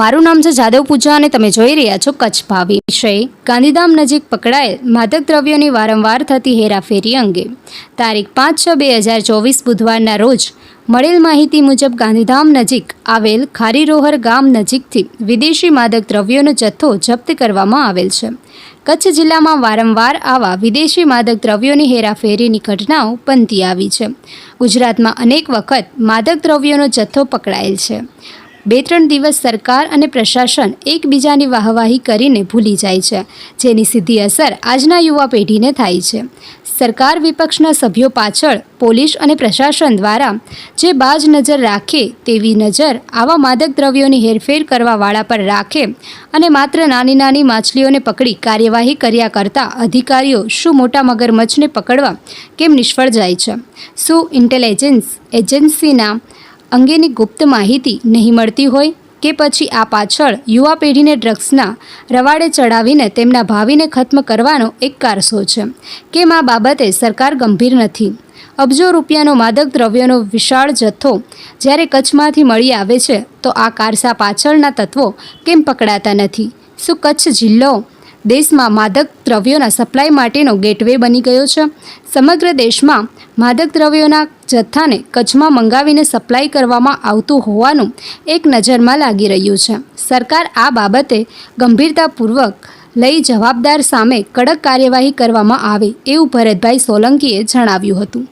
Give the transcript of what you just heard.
મારું નામ છે જાદવ પૂજા અને તમે જોઈ રહ્યા છો કચ્છ ભાવી વિષય. ગાંધીધામ નજીક પકડાયેલ માદક દ્રવ્યોની વારંવાર થતી હેરાફેરી અંગે. તારીખ પાંચ છ બે હજાર ચોવીસ બુધવારના રોજ મળેલ માહિતી મુજબ ગાંધીધામ નજીક આવેલ ખારીરોહર ગામ નજીકથી વિદેશી માદક દ્રવ્યોનો જથ્થો જપ્ત કરવામાં આવેલ છે. કચ્છ જિલ્લામાં વારંવાર આવા વિદેશી માદક દ્રવ્યોની હેરાફેરીની ઘટનાઓ બનતી આવી છે. ગુજરાતમાં અનેક વખત માદક દ્રવ્યોનો જથ્થો પકડાયેલ છે. બે ત્રણ દિવસ સરકાર અને પ્રશાસન એકબીજાની વાહવાહી કરીને ભૂલી જાય છે, જેની સીધી અસર આજના યુવા પેઢીને થાય છે. સરકાર વિપક્ષના સભ્યો પાછળ પોલીસ અને પ્રશાસન દ્વારા જે બાજ નજર રાખે તેવી નજર આવા માદક દ્રવ્યોની હેરફેર કરવાવાળા પર રાખે અને માત્ર નાની નાની માછલીઓને પકડી કાર્યવાહી કર્યા કરતા અધિકારીઓ શું મોટા મગરમચ્છને પકડવા કેમ નિષ્ફળ જાય છે? શું ઇન્ટેલિજન્સ એજન્સીના અંગેની ગુપ્ત માહિતી નહીં મળતી હોય કે પછી આ પાછળ યુવા પેઢીને ડ્રગ્સના રવાડે ચડાવીને તેમના ભાવિને ખત્મ કરવાનો એક કારસો છે કેમ આ બાબતે સરકાર ગંભીર નથી. અબજો રૂપિયાનો માદક દ્રવ્યોનો વિશાળ જથ્થો જ્યારે કચ્છમાંથી મળી આવે છે, તો આ કારસા પાછળના તત્વો કેમ પકડાતા નથી? શું કચ્છ જિલ્લો દેશમાં માદક દ્રવ્યોના સપ્લાય માટેનો ગેટવે બની ગયો છે. સમગ્ર દેશમાં માદક દ્રવ્યોના જથ્થાને કચ્છમાં મંગાવીને સપ્લાય કરવામાં આવતું હોવાનું એક નજરમાં લાગી રહ્યું છે. સરકાર આ બાબતે ગંભીરતાપૂર્વક લઈ જવાબદાર સામે કડક કાર્યવાહી કરવામાં આવે એવું ભરતભાઈ સોલંકીએ જણાવ્યું હતું.